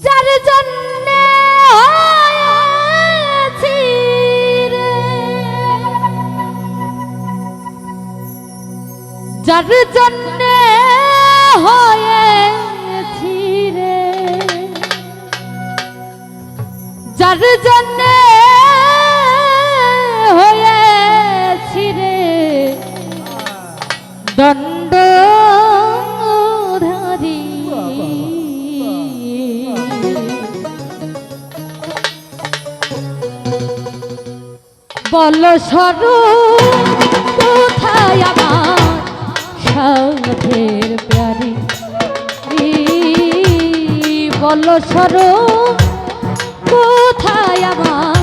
যার জন্য হয়েছি রে। যার জন্য হয়েছি রে। যার জন্য হয়েছি রে। দণ্ড বল সরু কোথায় আমার সাধের প্যারি বল সরু কোথায় আমার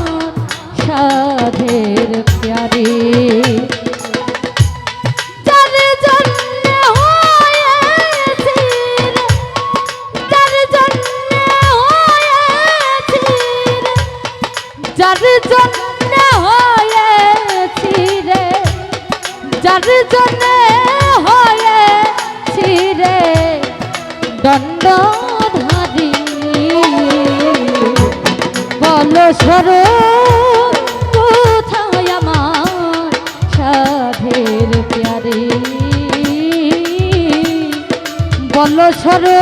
সাধের প্যারি যার জন্য যার জন্য হয়েছি রে দণ্ডধারী। বল সরো কোথায় আমার সাধের প্যারে? বল সরো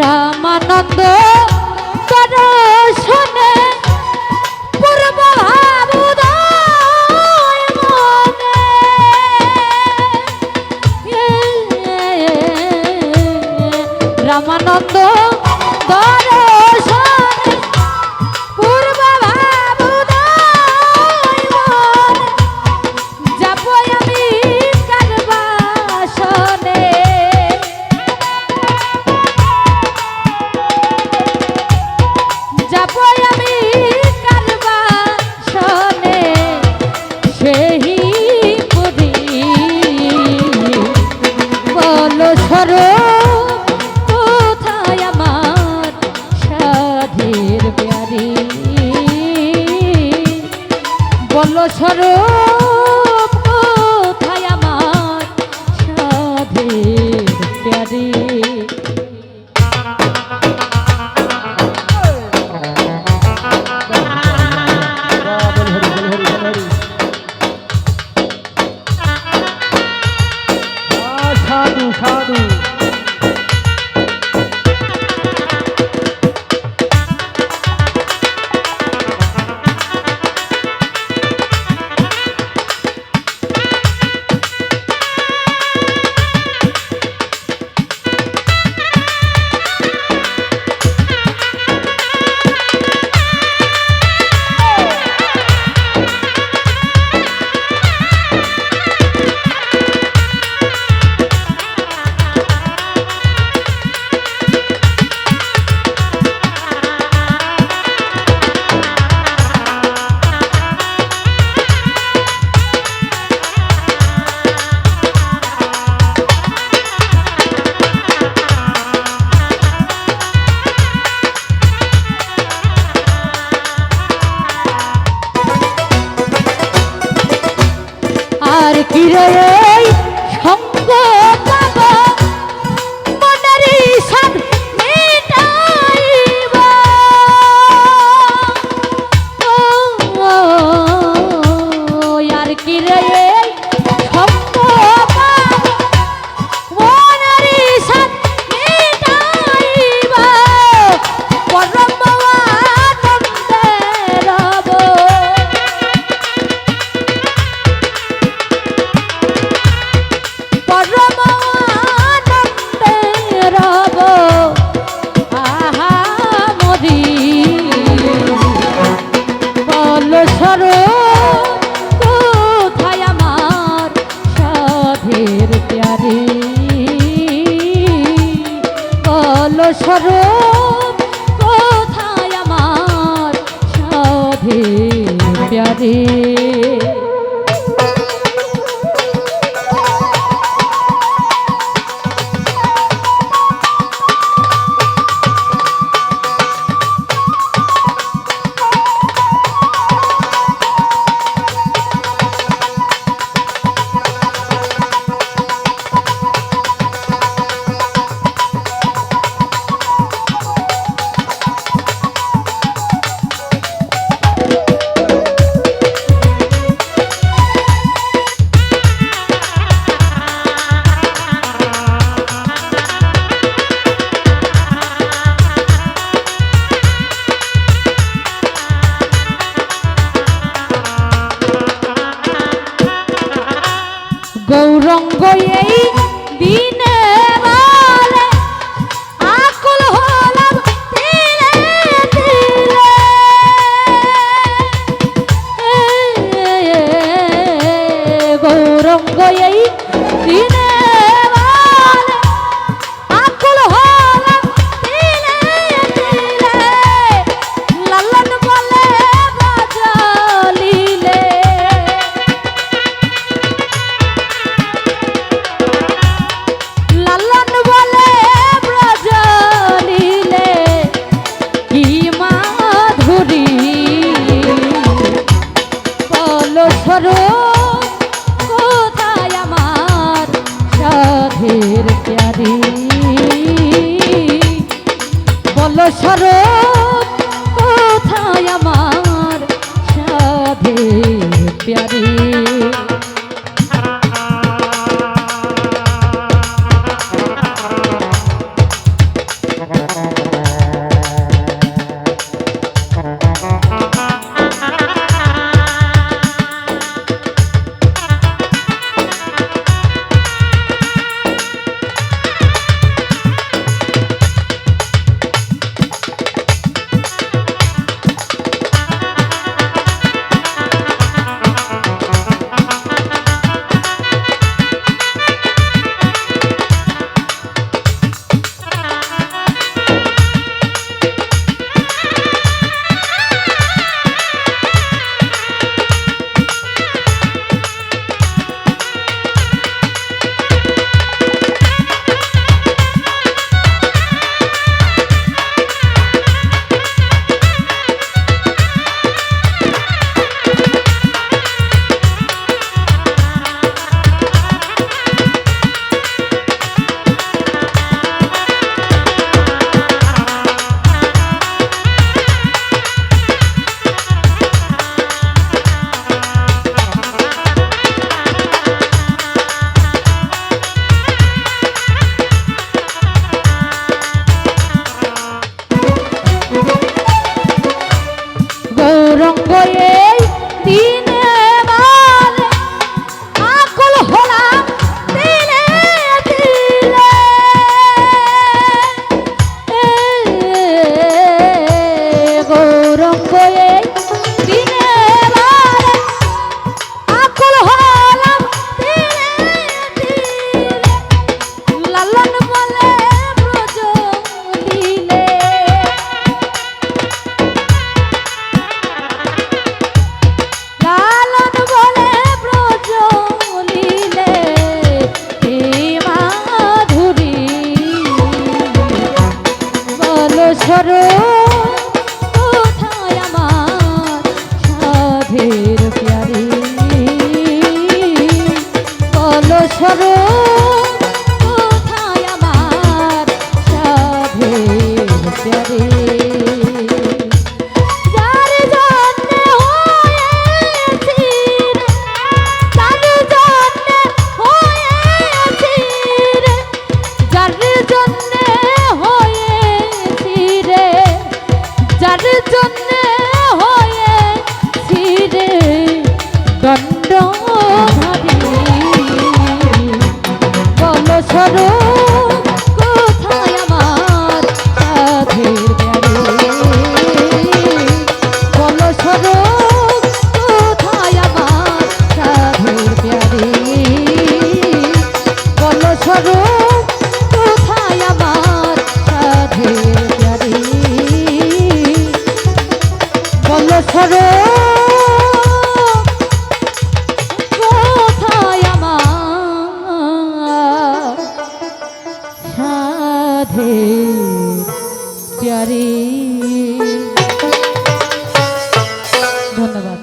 রামানন্দ দর্শনে স্বরূপ কোথায় আমার সাধে প্যারে বল সর কোথায় আমার সাধের প্যারি? বলো সর। স্বরূপ